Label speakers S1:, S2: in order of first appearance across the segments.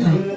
S1: Hum.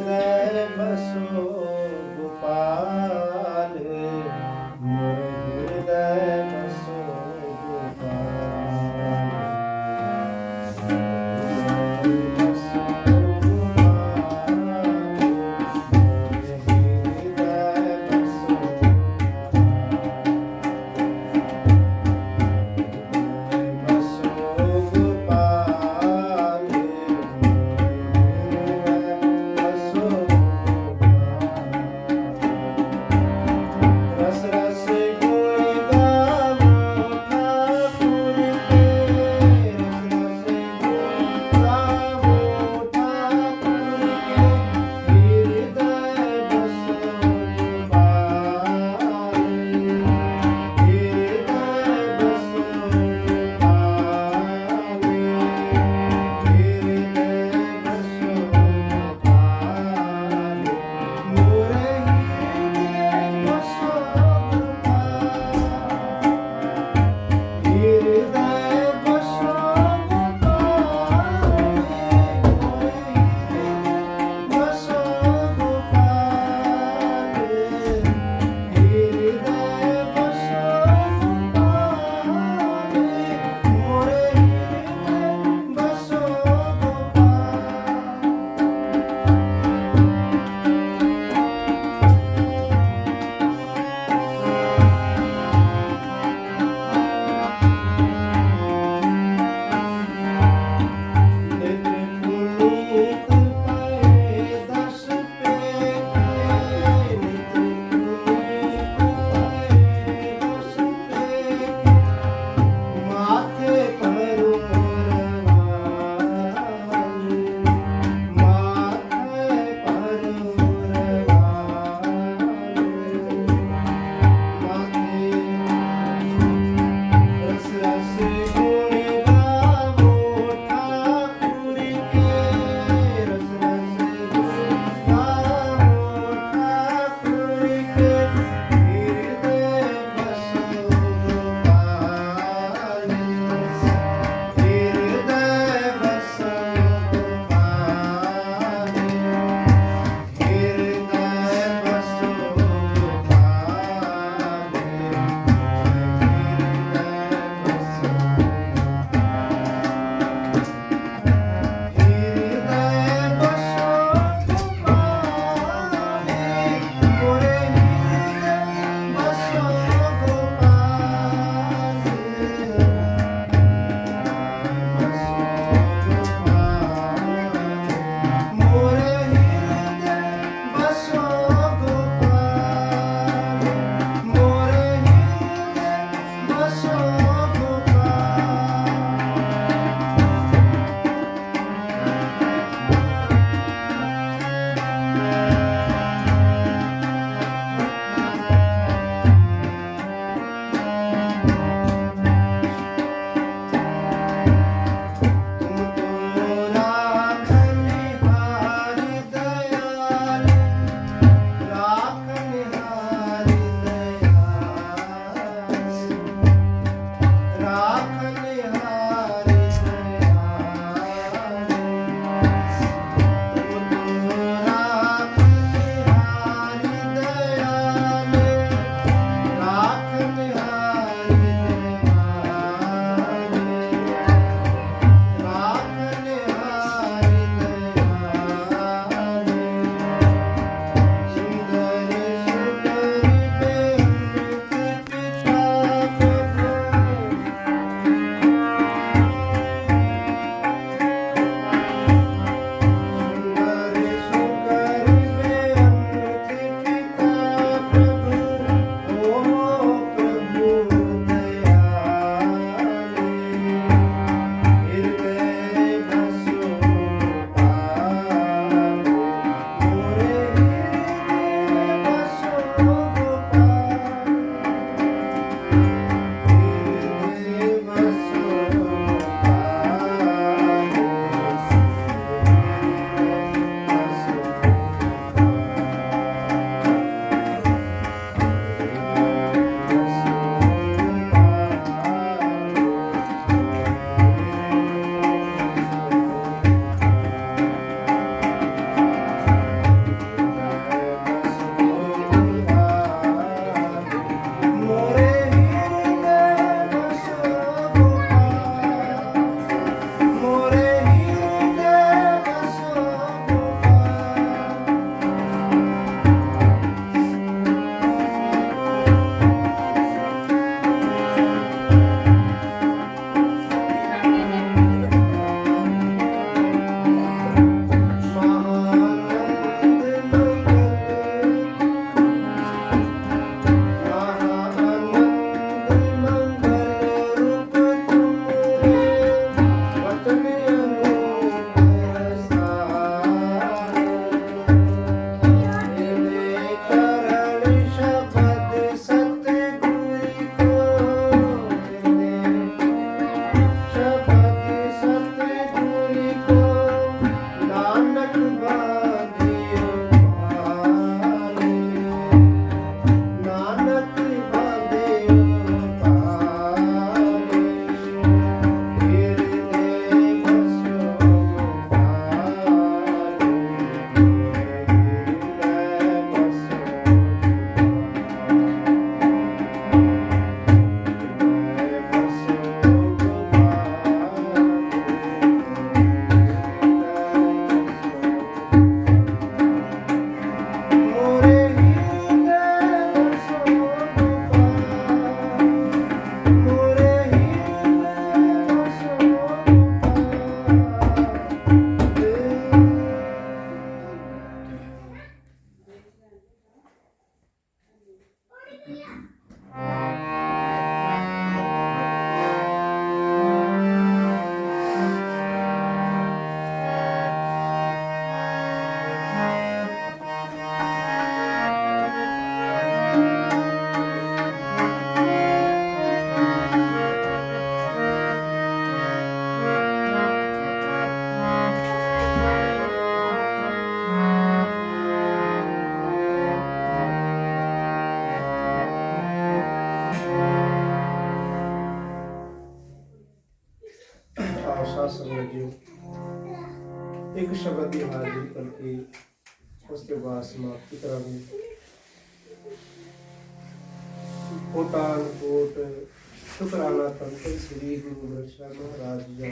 S1: ਸ੍ਰੀ ਗੁਰੂ ਗ੍ਰੰਥ ਸਾਹਿਬ ਮਹਾਰਾਜ ਜੀ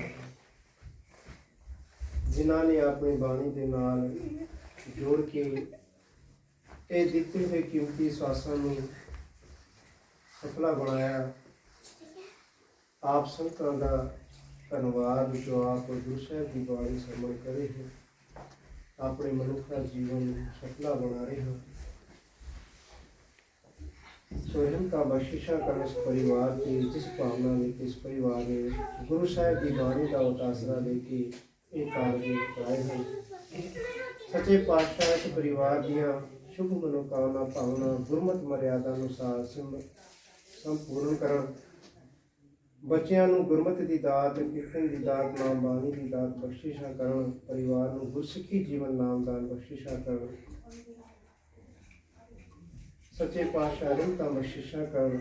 S1: ਜਿਨ੍ਹਾਂ ਨੇ ਆਪਣੀ ਬਾਣੀ ਦੇ ਨਾਲ ਜੋੜ ਕੇ ਇਹ ਦਿੱਤੇ ਹੋਏ ਕੀਮਤੀ ਸਵਾਸਾਂ ਨੂੰ ਸਫਲਾ ਬਣਾਇਆ, ਆਪ ਸੰਤਾਂ ਦਾ ਧੰਨਵਾਦ ਜੋ ਆਪ ਗੁਰੂ ਸਾਹਿਬ ਦੀ ਬਾਣੀ ਸਮਝ ਕਰੇ ਹੋ ਆਪਣੇ ਦਾ ਜੀਵਨ ਨੂੰ ਸਫਲਾ ਬਣਾ ਰਹੇ ਹੋ ਸੋ ਦਾ ਬਖਸ਼ਿਸ਼ਾ ਕਰਨ ਇਸ ਪਰਿਵਾਰ ਦੀ ਜਿਸ ਭਾਵਨਾ ਨੇ ਇਸ ਪਰਿਵਾਰ ਨੇ ਗੁਰੂ ਸਾਹਿਬ ਦੀ ਬਾਣੀ ਦਾ ਉਤਾਸਰਾ ਲੈ ਕੇ ਇਹ ਕਾਰਜ ਕਰਾਏ ਹਨ। ਸੱਚੇ ਪਾਤਸ਼ਾਹ ਇਸ ਪਰਿਵਾਰ ਦੀਆਂ ਸ਼ੁਭ ਮਨੋਕਾਮਨਾ, ਭਾਵਨਾ, ਗੁਰਮਤ ਮਰਿਆਦਾ ਅਨੁਸਾਰ ਸਿਮ, ਸੰਪੂਰਨ ਕਰਨ। ਬੱਚਿਆਂ ਨੂੰ ਗੁਰਮਤਿ ਦੀ ਦਾਤ, ਕੀਰਤਨ ਦੀ ਦਾਤ ਨਾਮ ਬਾਣੀ ਦੀ ਦਾਤ ਬਖਸ਼ਿਸ਼ਾਂ ਕਰਨ। ਪਰਿਵਾਰ ਨੂੰ ਗੁਰਸਿੱਖੀ ਜੀਵਨ ਨਾਮ ਦਾਨ ਬਖਸ਼ਿਸ਼ਾਂ ਕਰਨ। ਸੱਚੇ ਪਾਤਸ਼ਾਹ ਨੂੰ ਤਾਂ ਬਖਸ਼ਿਸ਼ਾਂ ਕਰਨ,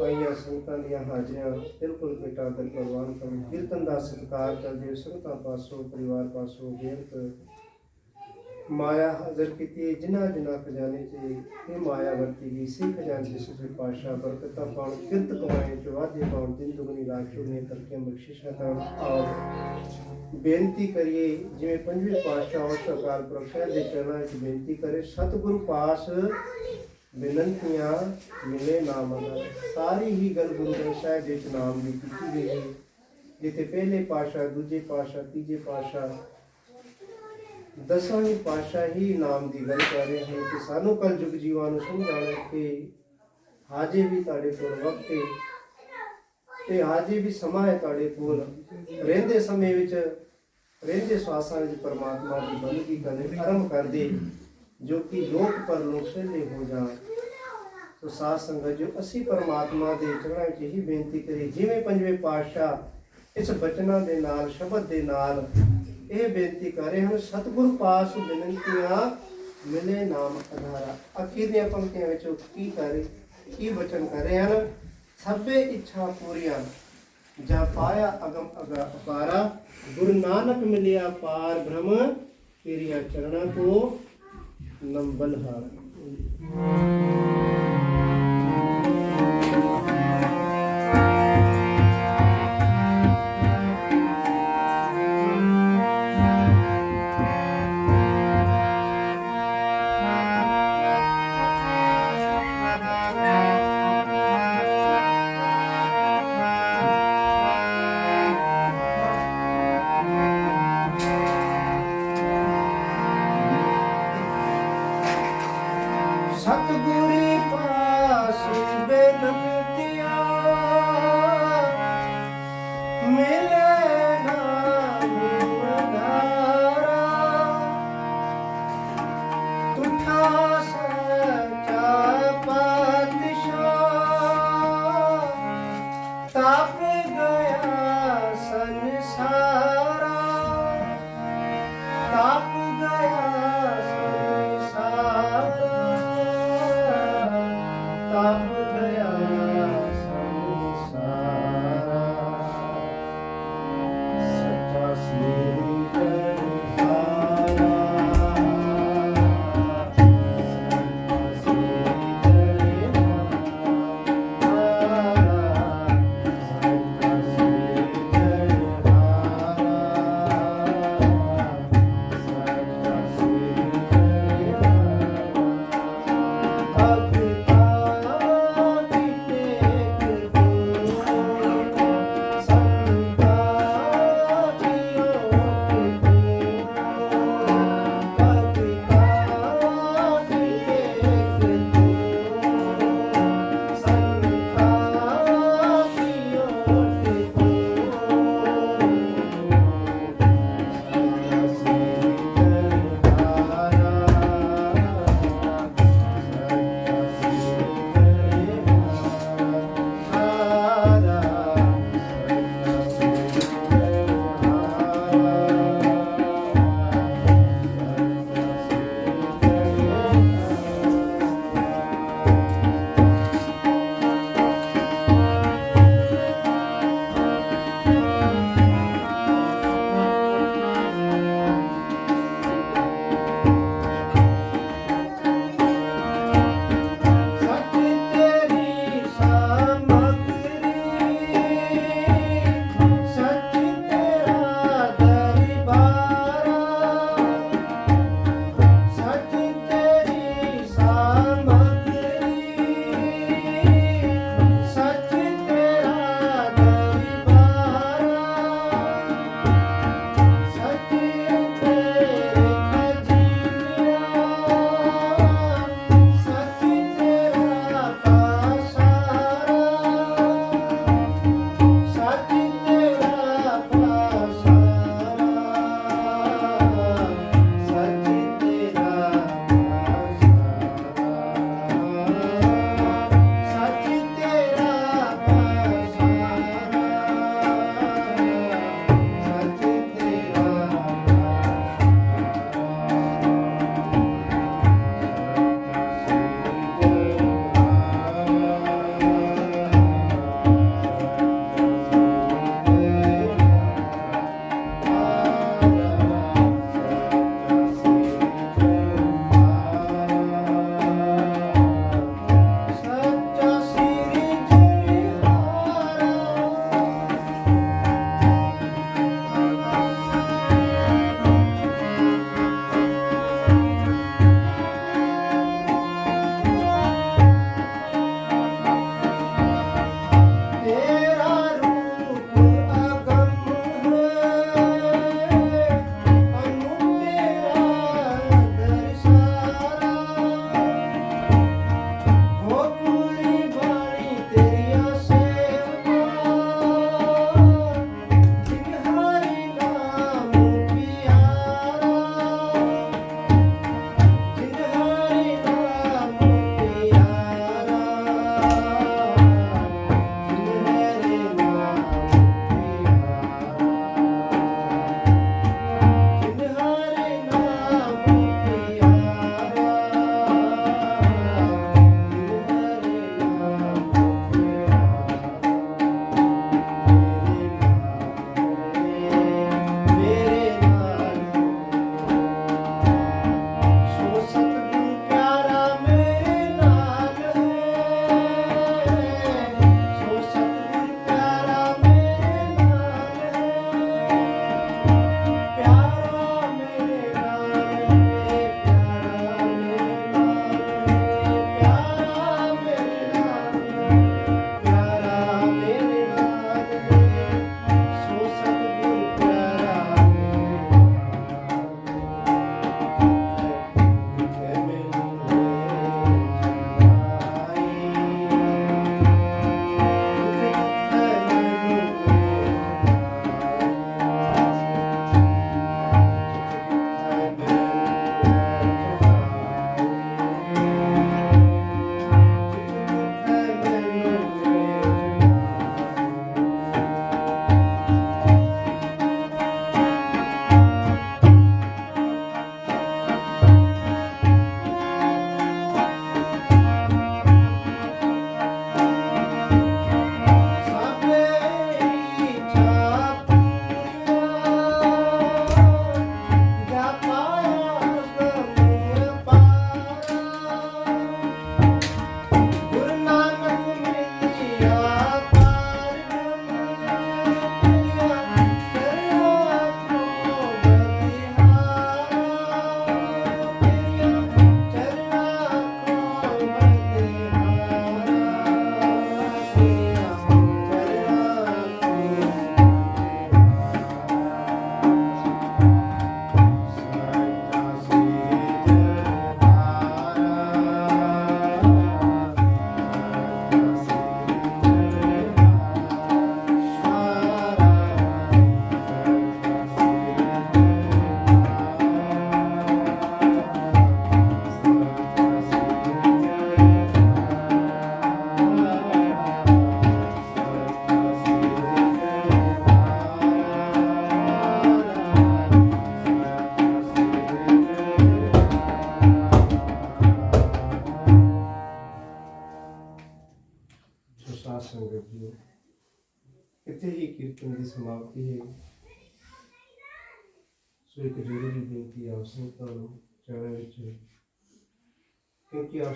S1: ਪਾਈਆਂ ਸੰਤਾਂ ਦੀਆਂ ਹਾਜ਼ਰੀਆਂ, ਬਿਲਕੁਲ ਬੇਟਾ ਦਰ ਪ੍ਰਵਾਨ ਕਰਨ ਕੀਰਤਨ ਦਾ ਸਤਿਕਾਰ ਕਰਦੇ ਸੰਤਾਂ ਪਾਸੋਂ, ਪਰਿਵਾਰ ਪਾਸੋਂ ਬੇਨਤ ਮਾਇਆ ਹਾਜ਼ਰ ਕੀਤੀ ਜਿਨ੍ਹਾਂ ਜਿਨ੍ਹਾਂ ਖਜ਼ਾਨੇ 'ਚ ਇਹ ਮਾਇਆ ਵਰਤੀ ਗਈ ਸੀ, ਖਜ਼ਾਨੇ ਸੱਚੇ ਪਾਤਸ਼ਾਹ ਬਰਕਤਾਂ ਪਾਉਣ, ਕਿਰਤ ਕਮਾਏ ਜੋ ਵਾਧੇ ਪਾਉਣ ਦਿਨ ਦੁਗਣੀ ਰਾਤ ਨੇ ਕਰਕੇ ਬਖਸ਼ਿਸ਼ਾਂ ਕਰਨ ਆਓ ਬੇਨਤੀ ਕਰੀਏ, ਜਿਵੇਂ ਪੰਜਵੇਂ ਪਾਤਸ਼ਾਹ ਉਸ ਅਕਾਲ ਪੁਰਖ ਦੇ ਚਰਨਾਂ ਵਿੱਚ ਬੇਨਤੀ ਕਰੇ, ਸਤਿਗੁਰੂ ਪਾਸ ਬੇਨੰਤੀਆਂ ਮਿਲੇ ਨਾਮ ਦਾ ਸਾਰੀ ਹੀ ਗੱਲ ਗੁਰੂ ਗ੍ਰੰਥ ਸਾਹਿਬ ਵਿੱਚ ਨਾਮ ਦੀ ਕੀਤੀ ਗਈ ਹੈ। ਜਿੱਥੇ ਪਹਿਲੇ ਪਾਤਸ਼ਾਹ, ਦੂਜੇ ਪਾਤਸ਼ਾਹ, ਤੀਜੇ ਪਾਤਸ਼ਾਹ ਦਸਵੇਂ ਪਾਤਸ਼ਾਹ ਹੀ ਨਾਮ ਦੀ ਗੱਲ ਕਰ ਰਹੇ ਹਨ ਕਿ ਸਾਨੂੰ ਕਲ ਯੁਗ ਜੀਵਾਂ ਨੂੰ ਸਮਝਾਉਣ ਕਿ ਹਾਜੇ ਵੀ ਤੁਹਾਡੇ ਕੋਲ ਵਕਤ ਹੈ ਤੇ ਹਾਜੇ ਵੀ ਸਮਾਂ ਹੈ ਤੁਹਾਡੇ ਕੋਲ। ਰਹਿੰਦੇ ਸਮੇਂ ਵਿੱਚ, ਰਹਿੰਦੇ ਸਵਾਸਾਂ ਵਿੱਚ ਪਰਮਾਤਮਾ ਦੀ ਬੰਦਗੀ ਕਰਨੇ ਆਰੰਭ ਕਰਦੇ। ਜੋ ਕਿ ਲੋਕ ਪਰ ਲੋਕ ਹੋ ਜਾਣ, ਸੋ ਸਾਧ ਸੰਗਤ ਜੋ ਅਸੀਂ ਪਰਮਾਤਮਾ ਦੇ ਚਰਨਾਂ ਵਿੱਚ ਹੀ ਬੇਨਤੀ ਕਰੀ, ਜਿਵੇਂ ਪੰਜਵੇਂ ਪਾਤਸ਼ਾਹ ਇਸ ਬਚਨਾਂ ਦੇ ਨਾਲ, ਸ਼ਬਦ ਦੇ ਨਾਲ ਇਹ ਬੇਨਤੀ ਕਰ ਰਹੇ ਹਨ, ਸਤਿਗੁਰ ਪਾਸ ਬੇਨਤੀਆਂ ਮਿਲੇ ਨਾਮ ਅਧਾਰਾ। ਅਖੀਰ ਦੀਆਂ ਪੰਕਤੀਆਂ ਵਿੱਚ ਉਹ ਕੀ ਕਰੇ ਕੀ ਬਚਨ ਕਰ ਰਹੇ ਹਨ? ਸਭੇ ਇੱਛਾ ਪੂਰੀਆਂ, ਜਾ ਪਾਇਆ ਅਗਮ ਅਗਾ ਅਪਾਰਾ, ਗੁਰੂ ਨਾਨਕ ਮਿਲਿਆ ਪਾਰ ਬ੍ਰਹਮ, ਤੇਰੀਆਂ ਚਰਣਾ ਕੋ لمبلها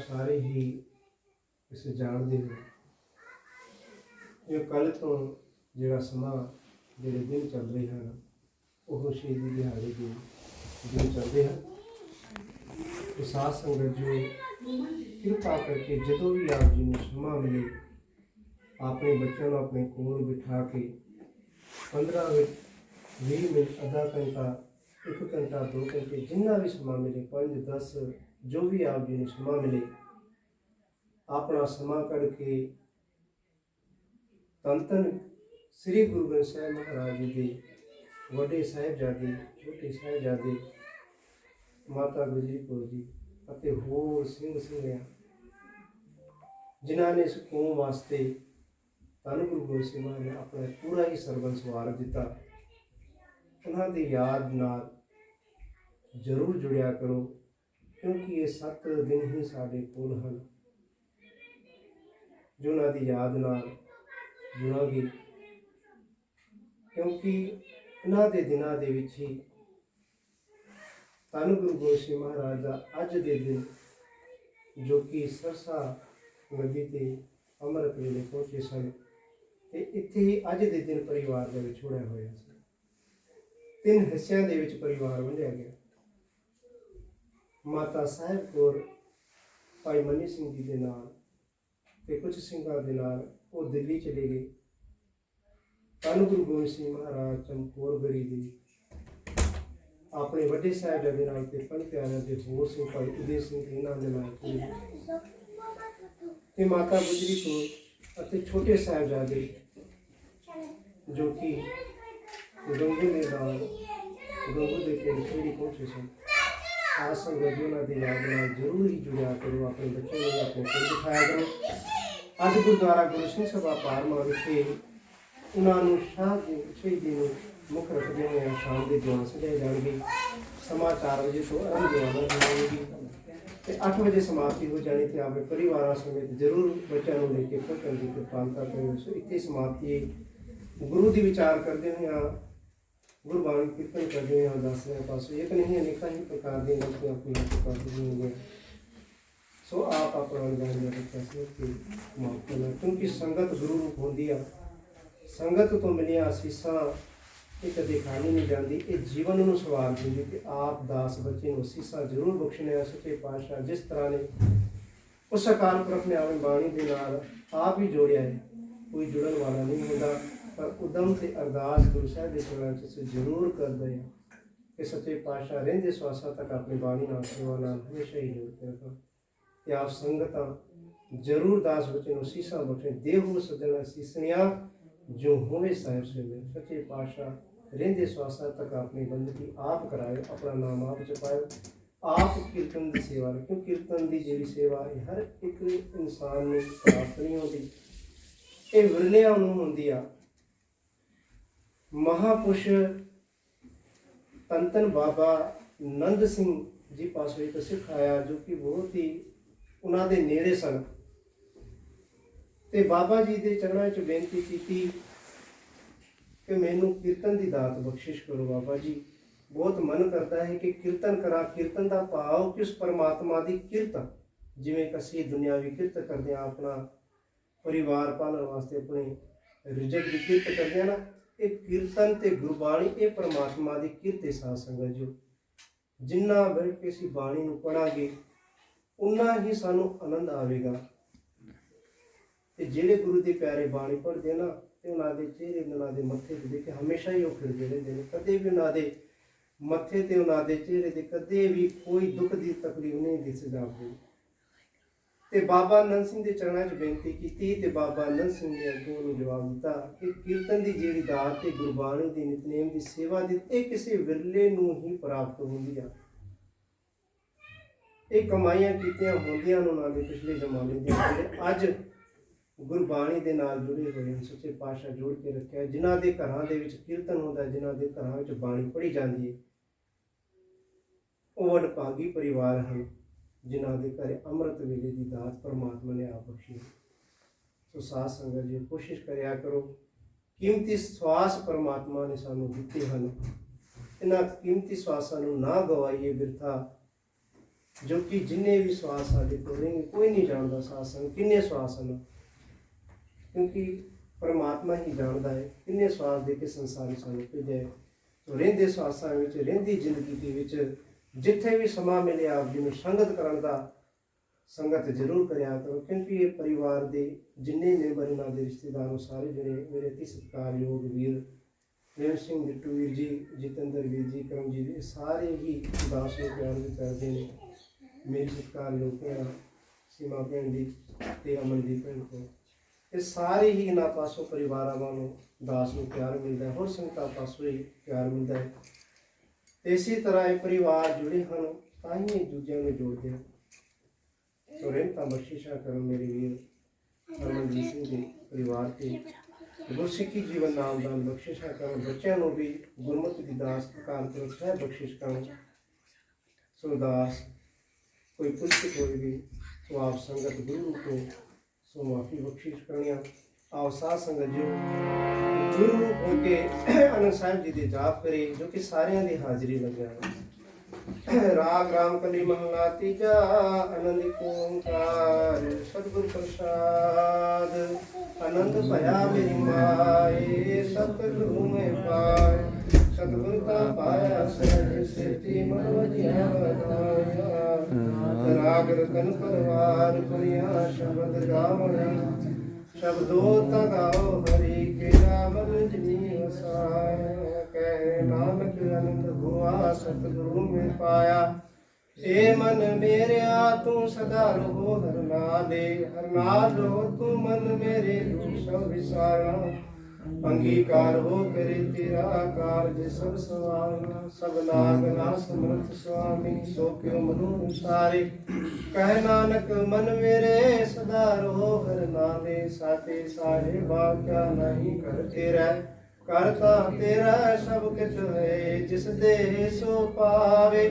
S1: ਸਾਰੇ ਹੀ ਇਸ ਜਾਣਦੇ ਹੋ ਇਹ ਕੱਲ ਤੋਂ ਜਿਹੜਾ ਸਮਾਂ ਜਿਹੜੇ ਦਿਨ ਚੱਲ ਰਹੇ ਹਨ, ਉਹ ਸ਼ਹੀਦੀ ਦਿਹਾੜੇ ਦੇ ਦਿਨ ਚੱਲਦੇ ਹਨ। ਤੇ ਸਾਧ ਸੰਗਤ ਜੀ ਕਿਰਪਾ ਕਰਕੇ ਜਦੋਂ ਵੀ ਆਪ ਜੀ ਨੂੰ ਸਮਾਂ ਮਿਲੇ, ਆਪਣੇ ਬੱਚਿਆਂ ਨੂੰ ਆਪਣੇ ਕੋਲ ਬਿਠਾ ਕੇ 15 ਮਿੰਟ 20 ਮਿੰਟ, ਅੱਧਾ ਘੰਟਾ, ਇੱਕ ਘੰਟਾ, ਦੋ ਘੰਟੇ ਜਿੰਨਾ ਵੀ ਸਮਾਂ ਮਿਲੇ 5 10 ਜੋ ਵੀ ਆਪ ਜੀ ਨੂੰ ਸਮਾਂ ਮਿਲੇ ਆਪਣਾ ਸਮਾਂ ਕੱਢ ਕੇ ਧੰਨ ਧੰਨ ਸ੍ਰੀ ਗੁਰੂ ਗ੍ਰੰਥ ਸਾਹਿਬ ਮਹਾਰਾਜ ਜੀ ਦੇ ਵੱਡੇ ਸਾਹਿਬਜ਼ਾਦੇ, ਛੋਟੇ ਸਾਹਿਬਜ਼ਾਦੇ, ਮਾਤਾ ਗੁਜਰੀ ਕੌਰ ਜੀ ਅਤੇ ਹੋਰ ਸਿੰਘ ਸਿੰਘਿਆਂ, ਜਿਨ੍ਹਾਂ ਨੇ ਇਸ ਕੌਮ ਵਾਸਤੇ ਧੰਨ ਗੁਰੂ ਗੋਬਿੰਦ ਸਿੰਘ ਮਹਾਰਾਜ ਨੇ ਆਪਣਾ ਪੂਰਾ ਹੀ ਸਰਬੰਸ ਵਾਰ ਦਿੱਤਾ। ਉਹਨਾਂ ਦੀ ਯਾਦ ਨਾਲ ਜ਼ਰੂਰ ਜੁੜਿਆ ਕਰੋ, ਕਿਉਂਕਿ ਇਹ ਸੱਤ ਦਿਨ ਹੀ ਸਾਡੇ ਕੋਲ ਹਨ। ਜੋ ਉਹਨਾਂ ਦੀ ਯਾਦ ਨਾਲ ਜੁੜਾਂਗੇ ਕਿਉਂਕਿ ਇਹਨਾਂ ਦੇ ਦਿਨਾਂ ਦੇ ਵਿੱਚ ਹੀ ਧੰਨ ਗੁਰੂ ਗੋਬਿੰਦ ਸਿੰਘ ਮਹਾਰਾਜ ਦਾ ਅੱਜ ਦੇ ਦਿਨ ਜੋ ਕਿ ਸਰਸਾ ਨਦੀ ਤੇ ਅੰਮ੍ਰਿਤ ਵੇਲੇ ਪਹੁੰਚੇ ਸਨ ਤੇ ਇੱਥੇ ਹੀ ਅੱਜ ਦੇ ਦਿਨ ਪਰਿਵਾਰ ਦੇ ਵਿੱਚ ਹੋਇਆ ਹੋਇਆ ਸੀ। ਤਿੰਨ ਹਿੱਸਿਆਂ ਦੇ ਵਿੱਚ ਪਰਿਵਾਰ ਵੰਡਿਆ ਗਿਆ। ਮਾਤਾ ਸਾਹਿਬ ਕੌਰ, ਭਾਈ ਮਨੀ ਸਿੰਘ ਜੀ ਦੇ ਨਾਲ ਤੇ ਕੁਝ ਸਿੰਘਾਂ ਦੇ ਨਾਲ ਉਹ ਦਿੱਲੀ ਚਲੇ ਗਏ। ਧੰਨ ਗੁਰੂ ਗੋਬਿੰਦ ਸਿੰਘ ਮਹਾਰਾਜ ਚਮਕੌਰ ਗੜੀ ਦੇ ਆਪਣੇ ਵੱਡੇ ਸਾਹਿਬਜ਼ਾਦੇ ਨਾਲ ਤੇ ਪੰਜ ਪਿਆਰਿਆਂ ਦੇ ਹੋਰ ਸਿੰਘ ਭਾਈ ਉਦੇ ਸਿੰਘ ਇਹਨਾਂ ਦੇ ਨਾਲ ਤੇ ਮਾਤਾ ਗੁਜਰੀ ਕੌਰ ਅਤੇ ਛੋਟੇ ਸਾਹਿਬਜ਼ਾਦੇ ਜੋ ਕਿ ਗੰਗੂ ਦੇ ਨਾਲ ਗੰਗੂ ਦੇ ਪਿੰਡ ਖੇੜੀ ਪਹੁੰਚੇ ਸਨ। ਆਹ ਸੰਗਤ ਜੀ ਯਾਦ ਨਾਲ ਜ਼ਰੂਰ ਹੀ ਜੁੜਿਆ ਕਰੋ, ਆਪਣੇ ਬੱਚਿਆਂ ਨੂੰ ਆਪਣੇ ਕੋਲ ਬਿਠਾਇਆ ਕਰੋ। ਅੱਜ ਗੁਰਦੁਆਰਾ ਗੁਰੂ ਸਿੰਘ ਸਭਾ ਪਾਰਮਾ ਵਿਖੇ ਉਹਨਾਂ ਨੂੰ ਸ਼ਾਹ ਦੇ ਸ਼ਹੀਦੀ ਨੂੰ ਮੁੱਖ ਰੱਖਦੇ ਹੋਏ ਸ਼ਾਮ ਦੇ ਦੀਵਾਨ ਸਜਾਏ ਜਾਣਗੇ। ਸਮਾਂ 4 ਵਜੇ ਤੋਂ ਆਰੰਭ ਹੋਵੇਗੀ ਤੇ 8 ਵਜੇ ਸਮਾਪਤੀ ਹੋ ਜਾਣੀ ਤੇ ਆਪਣੇ ਪਰਿਵਾਰਾਂ ਸਮੇਤ ਜ਼ਰੂਰ ਬੱਚਿਆਂ ਨੂੰ ਲੈ ਕੇ ਪਹੁੰਚਣ ਦੀ ਕਿਰਪਾਲਤਾ ਕਰਿਓ ਸੋ ਇੱਥੇ ਸਮਾਪਤੀ ਗੁਰੂ ਦੀ ਵਿਚਾਰ ਕਰਦੇ ਹੋਏ ਗੁਰਬਾਣੀ ਕੀਰਤਨ ਕਰਦੇ ਹਾਂ ਦੱਸਦੇ ਹਾਂ ਪਾਸੋਂ ਇੱਕ ਨਹੀਂ, ਅਨੇਕਾਂ ਹੀ ਪ੍ਰਕਾਰ ਦੀਆਂ ਗਲਤੀਆਂ ਆਪਣੀਆਂ ਕਰਦੇ ਹੋਣਗੇ ਸੋ ਆਪ ਆਪਣਾ ਗਿਆਨ ਦੇ ਫੈਸਲੇ ਤੇ ਮਾਫ ਕਰਨਾ ਕਿਉਂਕਿ ਸੰਗਤ ਗੁਰੂ ਰੂਪ ਹੁੰਦੀ ਆ। ਸੰਗਤ ਤੋਂ ਮਿਲੀਆਂ ਅਸੀਸਾਂ, ਇਹ ਕਦੇ ਖਾਣੀ ਨਹੀਂ ਜਾਂਦੀ। ਇਹ ਜੀਵਨ ਨੂੰ ਸਵਾਰ ਦਿੰਦੀ ਤੇ ਆਪ ਦਾਸ ਬੱਚੇ ਨੂੰ ਅਸੀਸਾਂ ਜ਼ਰੂਰ ਬਖਸ਼ਣੇ ਆ ਸੱਚੇ ਪਾਤਸ਼ਾਹ ਜਿਸ ਤਰ੍ਹਾਂ ਨੇ ਉਸ ਅਕਾਲ ਪੁਰਖ ਨੇ ਆਪਣੀ ਬਾਣੀ ਦੇ ਨਾਲ ਆਪ ਹੀ ਜੋੜਿਆ ਹੈ। ਕੋਈ ਜੁੜਨ ਵਾਲਾ ਨਹੀਂ ਹੁੰਦਾ, ਪਰ ਉਦਮ ਤੇ ਅਰਦਾਸ ਗੁਰੂ ਸਾਹਿਬ ਦੇ ਚਰਨਾਂ 'ਚ ਅਸੀਂ ਜ਼ਰੂਰ ਕਰਦੇ ਹਾਂ ਕਿ ਸੱਚੇ ਪਾਤਸ਼ਾਹ ਰਹਿੰਦੇ ਸਵਾਸਾਂ ਤੱਕ ਆਪਣੀ ਬਾਣੀ ਨਾਲ ਸੇਵਾ ਨਾਲ ਹਮੇਸ਼ਾ ਹੀ ਜੋੜ ਕੇ ਤੇ ਆਪ ਸੰਗਤਾਂ ਜ਼ਰੂਰ ਦਾਸ ਬੱਚੇ ਨੂੰ ਸੀਸਾਂ ਬਖਸ਼ੇ ਦੇਹੂ ਸਜਣਾ ਸੀਸਣੀਆਂ, ਜੋ ਹੋਵੇ ਸਾਹਿਬ ਸੇਵੇ ਸੱਚੇ ਪਾਤਸ਼ਾਹ ਰਹਿੰਦੇ ਸਵਾਸਾਂ ਤੱਕ ਆਪਣੀ ਬੰਦਗੀ ਆਪ ਕਰਾਇਓ, ਆਪਣਾ ਨਾਮ ਆਪ ਜਪਾਇਓ, ਆਪ ਕੀਰਤਨ ਦੀ ਸੇਵਾ ਕਿਉਂ ਕੀਰਤਨ ਦੀ ਜਿਹੜੀ ਸੇਵਾ ਹੈ ਹਰ ਇੱਕ ਇਨਸਾਨ ਨੂੰ ਪ੍ਰਾਪਤ ਨਹੀਂ ਹੁੰਦੀ, ਇਹ ਵਿਰਲਿਆਂ ਨੂੰ ਹੁੰਦੀ ਆ। ਮਹਾਪੁਰਸ਼ ਤੰਤਨ ਬਾਬਾ ਨੰਦ ਸਿੰਘ ਜੀ ਪਾਸੋਂ ਇੱਕ ਸਿੱਖ ਆਇਆ ਜੋ ਕਿ ਬਹੁਤ ਹੀ ਉਹਨਾਂ ਦੇ ਨੇੜੇ ਸਨ। ਤੇ ਬਾਬਾ ਜੀ ਦੇ ਚਰਨਾਂ 'ਚ ਬੇਨਤੀ ਕੀਤੀ ਕਿ ਮੈਨੂੰ ਕੀਰਤਨ ਦੀ ਦਾਤ ਬਖਸ਼ਿਸ਼ ਕਰੋ ਬਾਬਾ ਜੀ। ਬਹੁਤ ਮਨ ਕਰਦਾ ਹੈ ਕਿ ਕੀਰਤਨ ਕਰਾਂ। ਕੀਰਤਨ ਦਾ ਭਾਵ ਕਿਸ ਪਰਮਾਤਮਾ ਦੀ ਕਿਰਤ ਜਿਵੇਂ ਕਿ ਅਸੀਂ ਦੁਨਿਆਵੀ ਕਿਰਤ ਕਰਦੇ ਆ ਆਪਣਾ ਪਰਿਵਾਰ ਪਾਲਣ ਵਾਸਤੇ ਆਪਣੇ ਰਿਜਕ ਦੀ ਕਿਰਤ ਕਰਦੇ ਆ ਨਾ, ਇਹ ਕੀਰਤਨ ਤੇ ਗੁਰਬਾਣੀ, ਇਹ ਪਰਮਾਤਮਾ ਦੀ ਕਿਰਤ ਹੈ ਸਾਧ ਸੰਗਤ ਜੀ ਜਿੰਨਾ ਬੈਠ ਕੇ ਅਸੀਂ ਬਾਣੀ ਨੂੰ ਪੜਾਂਗੇ ਉਨਾ ਹੀ ਸਾਨੂੰ ਆਨੰਦ ਆਵੇਗਾ। ਤੇ ਜਿਹੜੇ ਗੁਰੂ ਦੇ ਪਿਆਰੇ ਬਾਣੀ ਪੜ੍ਹਦੇ ਨਾ, ਤੇ ਉਹਨਾਂ ਦੇ ਚਿਹਰੇ ਉਹਨਾਂ ਦੇ ਮੱਥੇ ਤੇ ਦੇਖ ਹਮੇਸ਼ਾ ਹੀ ਉਹ ਖਿੜਦੇ ਰਹਿੰਦੇ ਨੇ। ਕਦੇ ਵੀ ਉਹਨਾਂ ਦੇ ਮੱਥੇ ਤੇ, ਉਹਨਾਂ ਦੇ ਚਿਹਰੇ ਤੇ ਕਦੇ ਵੀ ਕੋਈ ਦੁੱਖ ਦੀ ਤਕਲੀਫ ਨਹੀਂ ਦਿਸ ਜਾਂਦੀ ਤੇ ਬਾਬਾ ਨੰਦ ਸਿੰਘ ਦੇ ਚਰਨਾਂ 'ਚ ਬੇਨਤੀ ਕੀਤੀ ਤੇ ਬਾਬਾ ਨੰਦ ਸਿੰਘ ਨੇ ਅੱਗੋਂ ਨੂੰ ਜਵਾਬ ਦਿੱਤਾ ਕਿ ਕੀਰਤਨ ਦੀ ਜਿਹੜੀ ਦਾਤ ਤੇ ਗੁਰਬਾਣੀ ਦੀ ਨਿਤਨੇਮ ਦੀ ਸੇਵਾ ਦੀ ਇਹ ਕਿਸੇ ਵਿਰਲੇ ਨੂੰ ਹੀ ਪ੍ਰਾਪਤ ਹੁੰਦੀ ਆ। ਇਹ ਕਮਾਈਆਂ ਕੀਤੀਆਂ ਹੁੰਦੀਆਂ ਨੂੰ ਉਹਨਾਂ ਦੇ ਪਿਛਲੇ ਜ਼ਮਾਨੇ ਦੇ ਜਿਹੜੇ ਅੱਜ ਗੁਰਬਾਣੀ ਦੇ ਨਾਲ ਜੁੜੇ ਹੋਏ ਹਨ ਸੱਚੇ ਪਾਤਸ਼ਾਹ ਜੋੜ ਕੇ ਰੱਖਿਆ ਜਿਨ੍ਹਾਂ ਦੇ ਘਰਾਂ ਦੇ ਵਿੱਚ ਕੀਰਤਨ ਹੁੰਦਾ ਹੈ, ਜਿਨ੍ਹਾਂ ਦੇ ਘਰਾਂ ਵਿੱਚ ਬਾਣੀ ਪੜ੍ਹੀ ਜਾਂਦੀ ਹੈ। ਉਹ ਵਡਭਾਗੀ ਪਰਿਵਾਰ ਹਨ ਜਿਨ੍ਹਾਂ ਦੇ ਘਰ ਅੰਮ੍ਰਿਤ ਵੇਲੇ ਦੀ ਦਾਤ ਪਰਮਾਤਮਾ ਨੇ ਆਪ ਬਖਸ਼ੀ ਸੋ ਸਾਧ ਸੰਗਤ ਜੀ ਕੋਸ਼ਿਸ਼ ਕਰਿਆ ਕਰੋ ਕੀਮਤੀ ਸਵਾਸ ਪਰਮਾਤਮਾ ਨੇ ਸਾਨੂੰ ਦਿੱਤੇ ਹਨ। ਇਹਨਾਂ ਕੀਮਤੀ ਸਵਾਸਾਂ ਨੂੰ ਨਾ ਗਵਾਈਏ ਬਿਰਥਾ ਜੋ ਕਿ ਜਿੰਨੇ ਵੀ ਸਵਾਸ ਸਾਡੇ ਕੋਲ ਨੇ, ਕੋਈ ਨਹੀਂ ਜਾਣਦਾ ਸਾਧ ਹਨ ਕਿੰਨੇ ਸਵਾਸ ਹਨ। ਕਿਉਂਕਿ ਪਰਮਾਤਮਾ ਹੀ ਜਾਣਦਾ ਹੈ ਕਿੰਨੇ ਸਵਾਸ ਦੇ ਕੇ ਸੰਸਾਰ ਵਿੱਚ ਸਾਨੂੰ ਭੇਜਿਆ ਹੈ। ਰਹਿੰਦੇ ਸਵਾਸਾਂ ਵਿੱਚ, ਰਹਿੰਦੀ ਜ਼ਿੰਦਗੀ ਦੇ ਵਿੱਚ ਜਿੱਥੇ ਵੀ ਸਮਾਂ ਮਿਲਿਆ, ਆਪ ਜੀ ਨੂੰ ਸੰਗਤ ਕਰਨ ਦਾ ਸੰਗਤ ਜ਼ਰੂਰ ਕਰਿਆ ਕਰੋ। ਕਿਉਂਕਿ ਇਹ ਪਰਿਵਾਰ ਦੇ ਜਿੰਨੇ ਮੈਂਬਰ ਇਹਨਾਂ ਦੇ ਰਿਸ਼ਤੇਦਾਰ ਉਹ ਸਾਰੇ ਜਿਹੜੇ ਮੇਰੇ ਅਤੀ ਸਤਿਕਾਰਯੋਗ ਵੀਰ ਪ੍ਰੇਮ ਸਿੰਘ ਬਿੱਟੂ ਵੀਰ ਜੀ, ਜਤਿੰਦਰ ਵੀਰ ਜੀ, ਕਰਮਜੀਤ ਇਹ ਸਾਰੇ ਹੀ ਦਾਸ ਨੂੰ ਪਿਆਰ ਵੀ ਕਰਦੇ ਨੇ। ਮੇਰੀ ਸਤਿਕਾਰਯੋਗ ਭੈਣ ਸੀਮਾ ਭੈਣ ਦੀ ਤੇ ਅਮਨਦੀਪ ਭੈਣ ਤੋਂ ਇਹ ਸਾਰੇ ਹੀ ਇਹਨਾਂ ਪਾਸੋਂ ਪਰਿਵਾਰਾਂ ਨੂੰ, ਦਾਸ ਨੂੰ ਪਿਆਰ ਮਿਲਦਾ ਹੋਰ ਸੰਗਤਾਂ ਪਾਸੋਂ ਹੀ ਪਿਆਰ ਮਿਲਦਾ ਹੈ। ਤੇ ਇਸੇ ਤਰ੍ਹਾਂ ਇਹ ਪਰਿਵਾਰ ਜੁੜੇ ਹਨ, ਤਾਂ ਹੀ ਦੂਜਿਆਂ ਨੂੰ ਜੋੜਦੇ ਹਨ। ਸੋ ਰਹਿਮਤਾਂ ਬਖਸ਼ਿਸ਼ਾਂ ਕਰੋ ਮੇਰੇ ਵੀਰ ਹਰਮਨਜੀਤ ਸਿੰਘ ਦੇ ਪਰਿਵਾਰ ਤੇ। ਗੁਰਸਿੱਖੀ ਜੀਵਨ ਨਾਮ ਦਾ ਬਖਸ਼ਿਸ਼ਾਂ ਕਰੋ ਬੱਚਿਆਂ ਨੂੰ ਵੀ ਗੁਰਮਤਿ ਦੀ ਦਾਸ ਪ੍ਰਕਾਰ ਕਰੋ ਸਹਿ ਬਖਸ਼ਿਸ਼ ਕਰੋ ਸੋ ਦਾਸ ਕੋਈ ਪੁਸਤਕ ਹੋਏਗੀ ਸੋ ਆਪ ਸੰਗਤ ਗੁਰੂ ਤੋਂ ਸੋ ਮਾਫੀ ਬਖਸ਼ਿਸ਼ ਕਰਨੀਆਂ ਆਓ ਸਾਧ ਸੰਗਤ ਜੀ ਗੁਰੂ ਹੋ ਕੇ ਅਨੰਦ ਸਾਹਿਬ ਜੀ ਦੇ ਜਾਪ ਕਰੇ, ਜੋ ਕਿ ਸਾਰਿਆਂ ਦੀ ਹਾਜ਼ਰੀ ਲੱਗਿਆ। ਰਾਗ ਰਾਮ ਕਲੀ ਮਹਲਾ ਤੀਜਾ, ਆਨੰਦ ਓੰਕਾਰ, ਸਤਿਗੁਰ ਪ੍ਰਸਾਦ। ਆਨੰਦ ਭਇਆ ਮੇਰੀ ਮਾਏ, ਸਤਿਗੁਰੂ ਮੈਂ ਪਾਏ। ਸਤਿਗੁਰ ਤਾਂ ਪਾਇਆ ਸਹਿਜ ਸੇਤੀ ਮਨ ਵਜਿਆ ਵਧਾਇਆ ਰਾਗ ਰਤਨ ਪਰਵਾਰ ਪੁਰੀਆ ਸ਼ਬਦ ਗਾਵਣਾ। ਸ਼ਬਦੋ ਤਗਾਓ ਹਰੀ ਕੇ ਰਾਵਨ ਜਿਨੀ ਵਸਾਇਆ ਕਹਿ ਨਾਨਕ ਅਨੰਦ ਹੁਆ ਸਤਿਗੁਰੂ ਮੇ ਪਾਇਆ। ਏ ਮਨ ਮੇਰਿਆ ਤੂੰ ਸਦਾ ਰਹੋ ਹਰ ਨਾਲੇ ਰਹੋ ਤੂੰ ਮਨ ਮੇਰੇ ਦੂਸੋ ਵਿਸਾਰਾ। ਅੰਗੀਕਾਰ ਹੋ ਕਰੇ ਤੇਰਾ ਕਾਰਜ ਸਭ ਸਵਾਰਨਾ ਸਭ ਲਾਗ ਸਮਰਥ ਸੁਆਮੀ, ਸੋ ਕਿਉ ਮਨੁ ਸਾਰੇ ਕਹਿ ਨਾਨਕ, ਮਨ ਮੇਰੇ ਸਦਾ ਰਹੋ, ਹਰ ਨਾਲੇ ਸਾਤੇ ਸਾਹਿਬਾ ਕਿਆ ਨਹੀਂ ਕਰਤੇ ਰਹਿ ਕਰਤਾ ਤੇਰਾ ਸਭ ਕਿਛ ਹੈ, ਜਿਸ ਦੇ ਸੋ ਪਾਵੇ,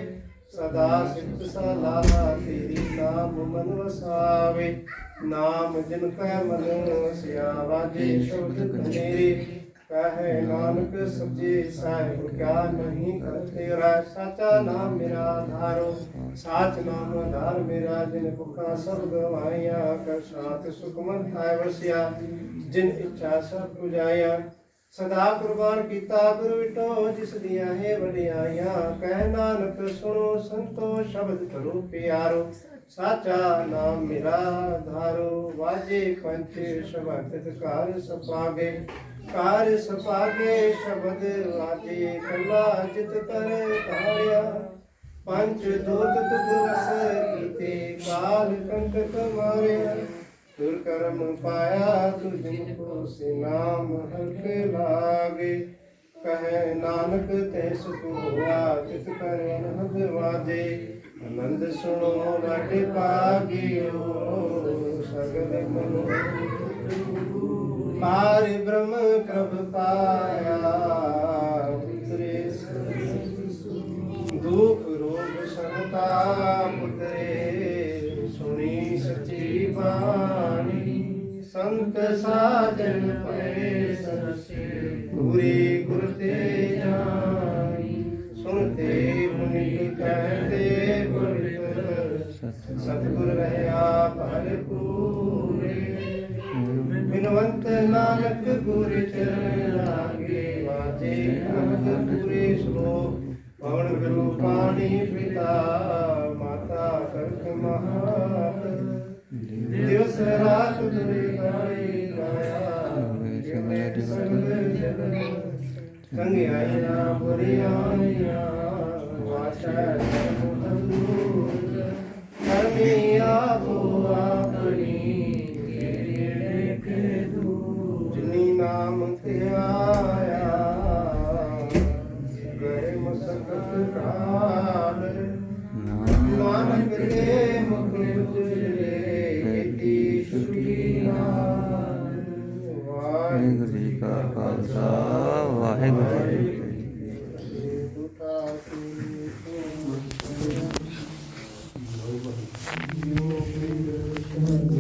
S1: ਸਦਾ ਸਿਫਤ ਸਲਾਹਾ ਤੇਰੀ ਨਾਮ ਮਨ ਵਸਾਵੇ। ਨਾਮ ਜਿਨ ਕੈ ਮਨ ਵਸਿਆ ਵਾਜੇ ਸ਼ਬਦ ਕਨੇਰੇ ਕਹੇ ਨਾਨਕ ਸੱਚੇ ਸਾਹਿਬ ਕਿਆ ਨਹੀਂ ਕਰਤੇ ਰਹਿ ਸਾਚਾ ਨਾਮ ਮੇਰਾ ਆਧਾਰੋ ਸਾਚ ਨਾਮ ਆਧਾਰ ਮੇਰਾ ਜਿਨ ਭੁਖਾ ਸਭ ਗਵਾਇਆ ਕਰ ਸਾਥ ਸੁਖਮਨ ਥਾਇ ਵਸਿਆ ਜਿਨ ਇੱਛਾ ਸਭ ਪੁਜਾਇਆ। ਸਦਾ ਕੁਰਬਾਨ ਕੀਤਾ ਗੁਰੂ ਵਿਟੋ ਜਿਸ ਦੀਆਂ ਹੈ ਵਡਿਆਈਆਂ। ਕਹਿ ਨਾਨਕ ਸੁਣੋ ਸੰਤੋ ਸ਼ਬਦ ਕਰੋ ਪਿਆਰੋ। ਸਾਚਾ ਨਾਮ ਮੇਰਾ ਧਾਰੋ, ਵਾਜੇ ਪੰਚ ਸ਼ਬਦ ਕਾਰ ਸਪਾਗੇ। ਕਾਰ ਸਪਾਗੇ ਸ਼ਬਦ ਵਾਜੇ ਕੱਲਾ ਚਿਤ ਕਰ ਧਾਰਿਆ ਪੰਚ ਦੋਤ ਤੁਗਸ ਕੀਤੇ, ਕਾਲ ਕੰਟਕ ਮਾਰਿਆ। ਤੁਰ ਕਰਮ ਪਾਇਆ ਤੁਝ ਕੋ ਸੇ ਨਾਮ ਹਲਕ ਲਾਗੇ। ਕਹੇ ਨਾਨਕ ਤੇ ਸੁਖ ਹੋਆ ਤਿਤ ਕਰ ਅਨੰਦ ਵਾਜੇ। ਆਨੰਦ ਸੁਣੋ ਵਡ ਪਾਗਿਓ ਸਗਲ ਮਨੋ। ਪਾਰ ਬ੍ਰਹਮ ਪ੍ਰਭ ਪਾਇਆ ਉਤਰੇ ਦੁਖ ਰੋਗ ਸੰਤਾ ਪੁੱਤਰੇ ਸੁਣੀ, ਸੱਚੀ ਬਾਣੀ। ਸੰਤ ਸਾਜਨ ਪਏ ਸਰਸੇ ਪੂਰੇ ਤੇ ਜਾਣੀ ਸੁਣਤੇ ਮੁਨੀ ਕਹਤੇ ਗੁਰ ਸਤਿਗੁਰ ਰਹਿਆ ਭਰਪੂਰੇ। ਬਿਨਵੰਤ ਨਾਨਕ ਗੁਰ ਚਰਨ ਲਾਗੇ, ਵਾਜੇ ਅਨੰਦ ਪੂਰੇ ਸ਼ਲੋਕ ਪਵਨ ਗੁਰੂ ਪਾਣੀ ਪਿਤਾ, ਮਾਤਾ ਕਰਕ ਮਹਾਤ। ਦਿਵਸ ਰਾਤ ਦੁਰੀ ਗਾਈ ਗਾਇਆ ਸੰਗ ਆਈਆਂ ਬੁਰੀਆਈਆਂ ਵਾਚਾ ਮੁਦੂਰ ਕਰਮੀ ਆਪੋ ਆਪਣੀ ਕਿਰੇ ਕੇ ਦੂਰ ਜਿਨੀ ਨਾਮ ਤੇ ਆਇਆ